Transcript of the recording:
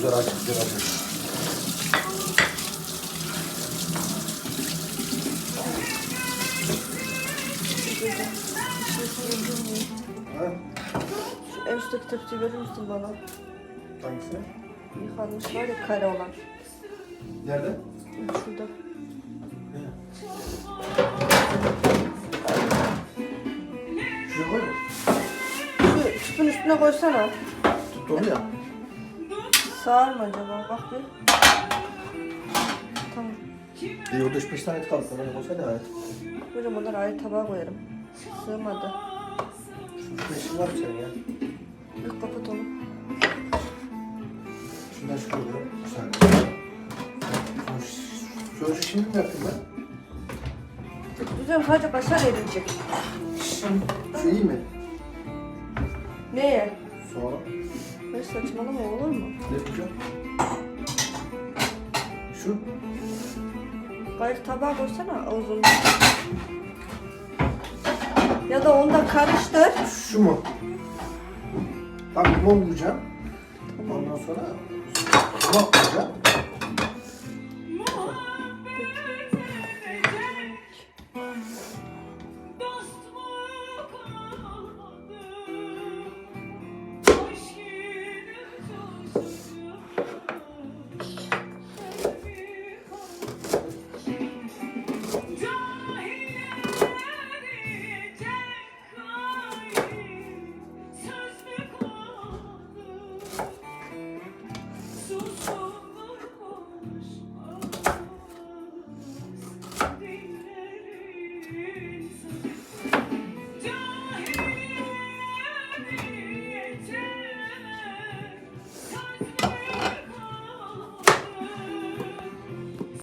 Güzel açık güzel açık. En üstteki tepsiyi verir misin bana? Hangisi? Yıkanmış var ya kare olan. Nerede? Şurada. Şuraya koy mu? Şu tüpün üstüne koysana. Tuttu onu ya. Sığar mı acaba? Bak bir. Tamam. Orada 3-5 tane et kaldı. Sana koysana evet. Hocam onları ayrı tabağa koyarım. Sığmadı. Şu 5 var mı senin ya? Yok kapat onu. Şundan şu koyuyorum. Saniye. Sözcü şimdi mi yaptım ben? Güzel sadece kaşar erilecek. Şu iyi mi? Neye? Sonra Ne saçmalama olur mu? ne yapacağım? Şu Gayrı tabağa koysana uzun. Ya da onu da karıştır. şu mu? Tam limon vuracağım. Ondan sonra sumak koyacağım.